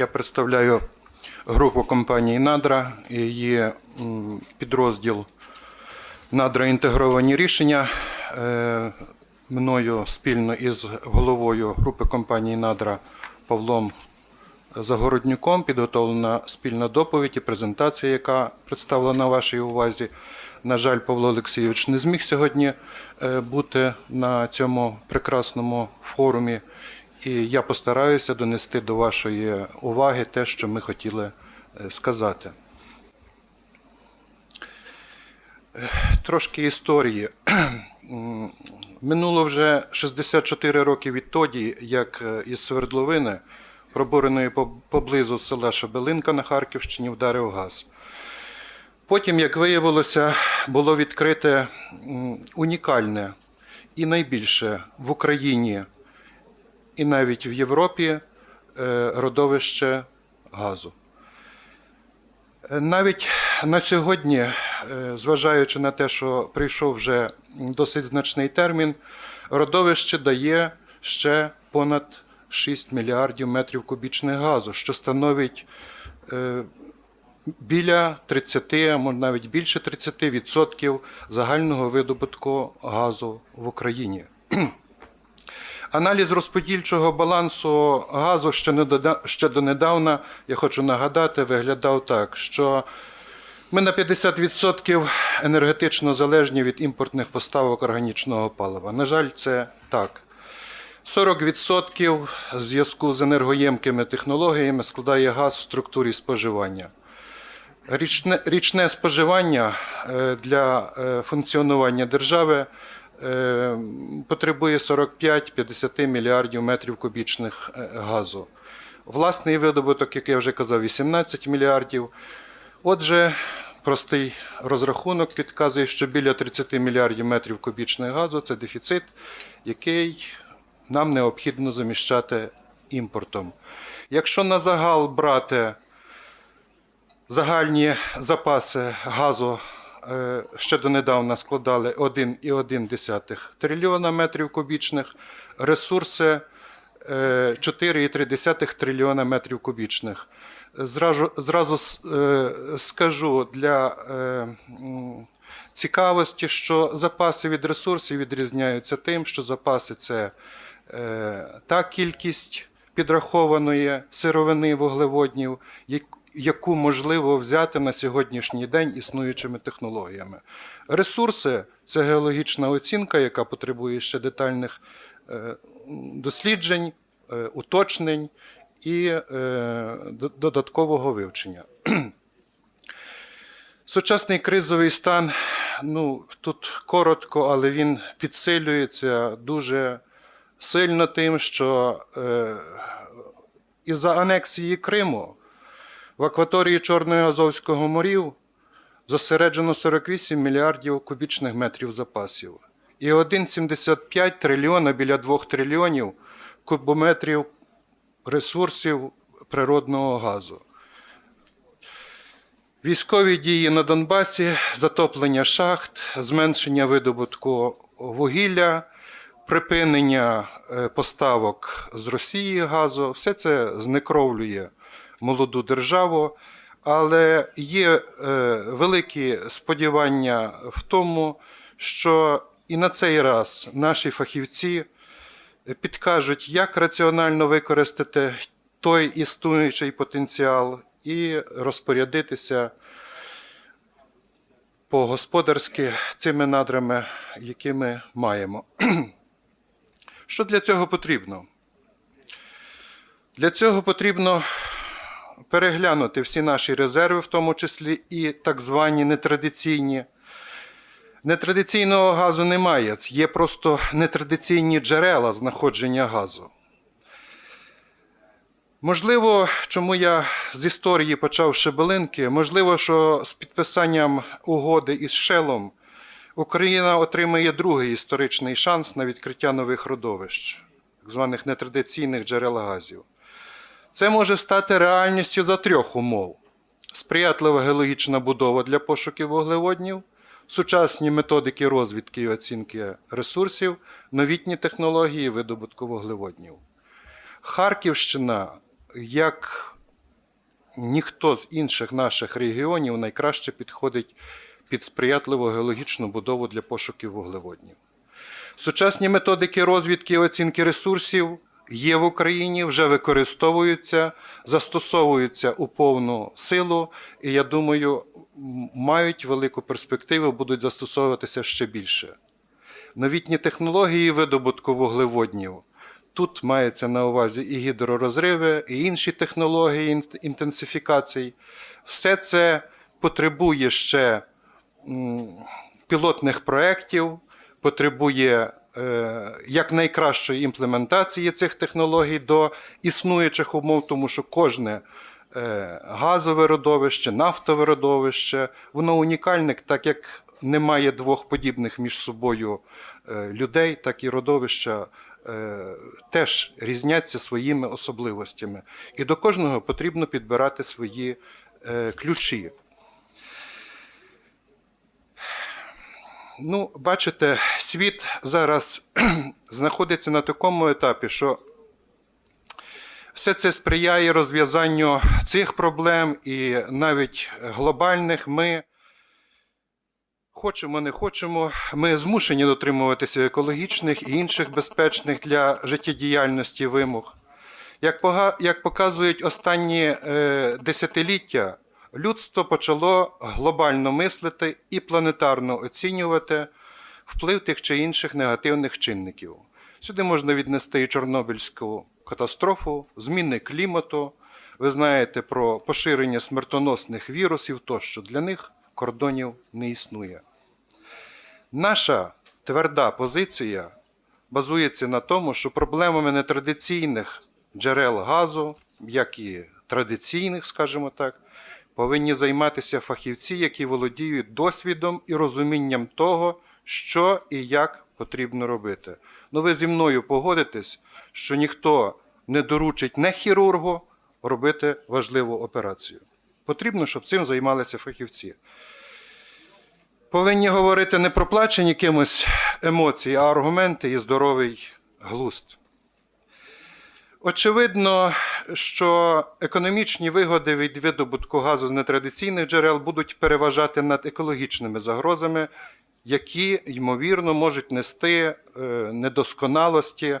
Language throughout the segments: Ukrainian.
Я представляю групу компанії Надра її підрозділ Надра інтегровані рішення. Е, Мною спільно із головою групи компанії Надра Павлом Загороднюком підготовлена спільна доповідь і презентація, яка представлена вашій увазі. На жаль, Павло Олексійович не зміг сьогодні е, бути на цьому прекрасному форумі, і я постараюся донести до вашої уваги те, що ми хотіли е, сказати. Е, Трошки історії. Минуло вже 64 роки відтоді, як е, із свердловини, пробуреної поблизу села Шебелинка на Харківщині, вдарив газ. Потім, як виявилося, було відкрите унікальне і найбільше в Україні і навіть в Європі е, родовище газу. Е, Навіть на сьогодні, е, зважаючи на те, що прийшов вже досить значний термін, родовище дає ще понад 6 мільярдів метрів кубічних газу, що становить біля 30, а може навіть більше 30% загального видобутку газу в Україні. Аналіз розподільчого балансу газу ще, донедавна, я хочу нагадати, виглядав так, що ми на 50% енергетично залежні від імпортних поставок органічного палива. На жаль, це так. 40% в зв'язку з енергоємкими технологіями складає газ в структурі споживання. Річне, річне споживання е, для е, функціонування держави потребує 45-50 мільярдів метрів кубічних е, газу. Власний видобуток, як я вже казав, 18 мільярдів. Отже, простий розрахунок підказує, що біля 30 мільярдів метрів кубічних газу це дефіцит, який нам необхідно заміщати імпортом. Якщо на загал брати Загальні запаси газу е, ще донедавна складали 1,1 трильйона метрів кубічних, ресурси е, 4,3 трильйона метрів кубічних. Зразу, зразу е, скажу для е, цікавості, що запаси від ресурсів відрізняються тим, що запаси це е, та кількість підрахованої сировини вуглеводнів, яку можливо взяти на сьогоднішній день існуючими технологіями. Ресурси це геологічна оцінка, яка потребує ще детальних е, досліджень, е, уточнень і е, додаткового вивчення. Сучасний кризовий стан, ну тут коротко, але він підсилюється дуже сильно тим, що е, із-за анексії Криму в акваторії Чорного і Азовського морів зосереджено 48 мільярдів кубічних метрів запасів і 1,75 трильйона біля 2 трильйонів кубометрів ресурсів природного газу. Військові дії на Донбасі, затоплення шахт, зменшення видобутку вугілля, припинення е, поставок з Росії газу, все це знекровлює молоду державу, але є е, великі сподівання в тому, що і на цей раз наші фахівці підкажуть, як раціонально використати той існуючий потенціал і розпорядитися по-господарськи цими надрами, які ми маємо. Що для цього потрібно? Для цього потрібно переглянути всі наші резерви, в тому числі і так звані нетрадиційні. Нетрадиційного газу немає, є просто нетрадиційні джерела знаходження газу. Можливо, чому я з історії почав Шебелинки, можливо, що з підписанням угоди із Шелом Україна отримає другий історичний шанс на відкриття нових родовищ, так званих нетрадиційних джерел газів. Це може стати реальністю за трьох умов: сприятлива геологічна будова для пошуків вуглеводнів, сучасні методики розвідки і оцінки ресурсів, новітні технології видобутку вуглеводнів. Харківщина як ніхто з інших наших регіонів найкраще підходить під сприятливу геологічну будову для пошуків вуглеводнів. Сучасні методики розвідки і оцінки ресурсів є в Україні, вже використовуються, застосовуються у повну силу, і я думаю, мають велику перспективу, будуть застосовуватися ще більше. Новітні технології видобутку вуглеводнів. Тут мається на увазі і гідророзриви, і інші технології інтенсифікацій. Все це потребує ще пілотних проєктів, потребує е, якнайкращої імплементації цих технологій до існуючих умов, тому що кожне е, газове родовище, нафтове родовище, воно унікальне, так як немає двох подібних між собою е, людей, так і родовища теж різняться своїми особливостями. І до кожного потрібно підбирати свої ключі. Ну, бачите, світ зараз знаходиться на такому етапі, що все це сприяє розв'язанню цих проблем і навіть глобальних. Ми хочемо, не хочемо, ми змушені дотримуватися екологічних і інших безпечних для життєдіяльності вимог. Як, показують останні е, десятиліття, людство почало глобально мислити і планетарно оцінювати вплив тих чи інших негативних чинників. Сюди можна віднести і Чорнобильську катастрофу, зміни клімату. Ви знаєте про поширення смертоносних вірусів, тощо для них кордонів не існує. Наша тверда позиція базується на тому, що проблемами нетрадиційних джерел газу, як і традиційних, скажімо так, повинні займатися фахівці, які володіють досвідом і розумінням того, що і як потрібно робити. Ну, ви зі мною погодитесь, що ніхто не доручить не хірургу робити важливу операцію. Потрібно, щоб цим займалися фахівці. Повинні говорити не про плачені кимось емоції, а аргументи і здоровий глузд. Очевидно, що економічні вигоди від видобутку газу з нетрадиційних джерел будуть переважати над екологічними загрозами, які, ймовірно, можуть нести е, недосконалості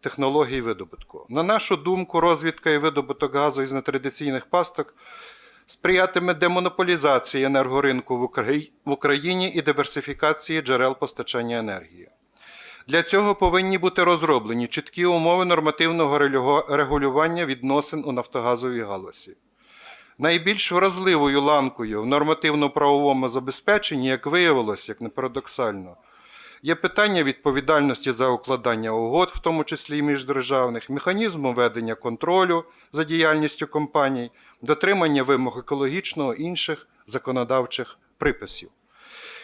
технологій видобутку. На нашу думку, розвідка і видобуток газу із нетрадиційних пасток сприятиме демонополізації енергоринку в Україні і диверсифікації джерел постачання енергії. Для цього повинні бути розроблені чіткі умови нормативного регулювання відносин у нафтогазовій галузі. Найбільш вразливою ланкою в нормативно-правовому забезпеченні, як виявилось, як не парадоксально, є питання відповідальності за укладання угод, в тому числі і міждержавних, механізму ведення контролю за діяльністю компаній, дотримання вимог екологічного інших законодавчих приписів.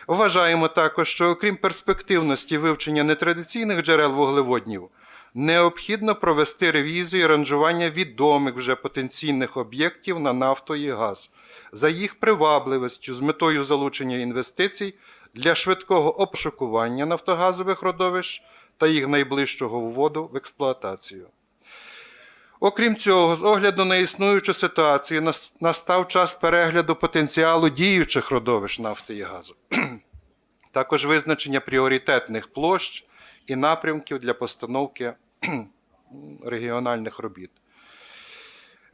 Вважаємо також, що окрім перспективності вивчення нетрадиційних джерел вуглеводнів, необхідно провести ревізію і ранжування відомих вже потенційних об'єктів на нафту і газ за їх привабливістю з метою залучення інвестицій для швидкого обшукування нафтогазових родовищ та їх найближчого вводу в експлуатацію. Окрім цього, з огляду на існуючу ситуацію, настав час перегляду потенціалу діючих родовищ нафти і газу. Також визначення пріоритетних площ і напрямків для постановки регіональних робіт.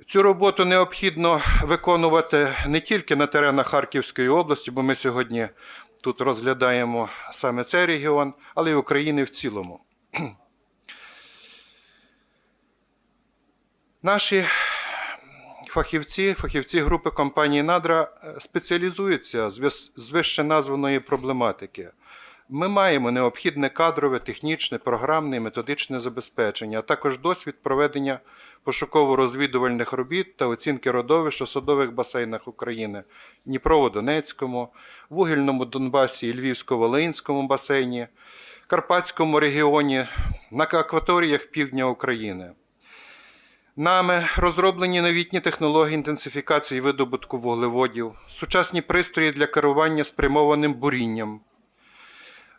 Цю роботу необхідно виконувати не тільки на теренах Харківської області, бо ми сьогодні тут розглядаємо саме цей регіон, але й України в цілому. Наші фахівці, фахівці групи компанії Надра спеціалізуються з вище названої проблематики. Ми маємо необхідне кадрове, технічне, програмне і методичне забезпечення, а також досвід проведення пошуково-розвідувальних робіт та оцінки родовищ у садових басейнах України Дніпрово-Донецькому, Вугільному Донбасі і Львівсько-Волинському басейні, Карпатському регіоні, на акваторіях півдня України. Нами розроблені новітні технології інтенсифікації видобутку вуглеводів, сучасні пристрої для керування спрямованим бурінням,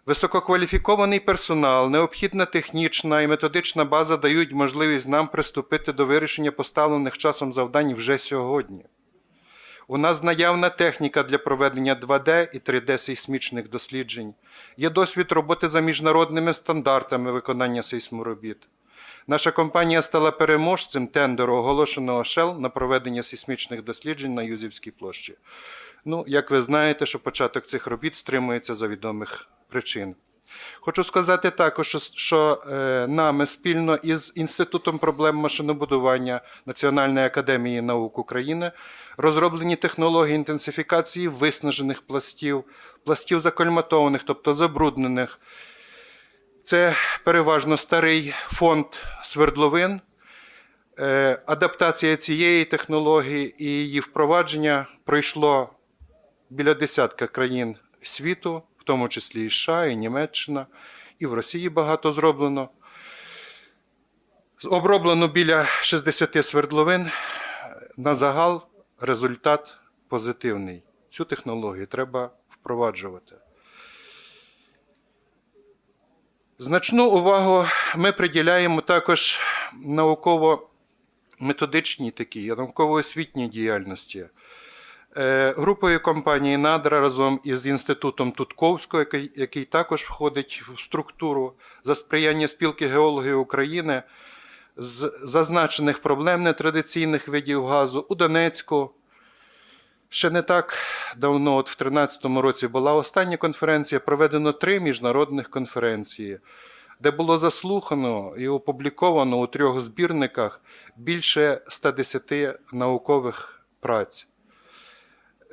Висококваліфікований персонал, необхідна технічна і методична база дають можливість нам приступити до вирішення поставлених часом завдань вже сьогодні. У нас наявна техніка для проведення 2D і 3D сейсмічних досліджень. Є досвід роботи за міжнародними стандартами виконання сейсморобіт. Наша компанія стала переможцем тендеру, оголошеного Shell на проведення сейсмічних досліджень на Юзівській площі. Ну, як ви знаєте, що початок цих робіт стримується за відомих причин. Хочу сказати також, що, е, нами спільно із Інститутом проблем машинобудування Національної академії наук України розроблені технології інтенсифікації виснажених пластів, пластів закольматованих, тобто забруднених. Це переважно старий фонд свердловин. Е, Адаптація цієї технології і її впровадження пройшло біля десятка країн світу, в тому числі і США, і Німеччина, і в Росії багато зроблено. Оброблено біля 60 свердловин. На загал результат позитивний. Цю технологію треба впроваджувати. Значну увагу ми приділяємо також науково-методичній такій, науково-освітній діяльності. Е, Групою компанії Надра разом із інститутом Тутковського, який, який також входить в структуру за сприяння спілки геологів України з зазначених проблем нетрадиційних видів газу у Донецьку. Ще не так давно, от в 2013 році, була остання конференція. Проведено три міжнародних конференції, де було заслухано і опубліковано у трьох збірниках більше 110 наукових праць.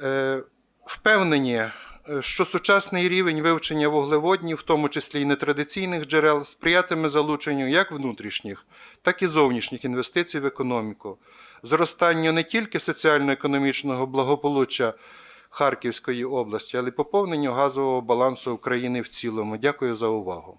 Е, Впевнені, що сучасний рівень вивчення вуглеводнів, в тому числі і нетрадиційних джерел, сприятиме залученню як внутрішніх, так і зовнішніх інвестицій в економіку, зростанню не тільки соціально-економічного благополуччя Харківської області, але й поповненню газового балансу України в цілому. Дякую за увагу.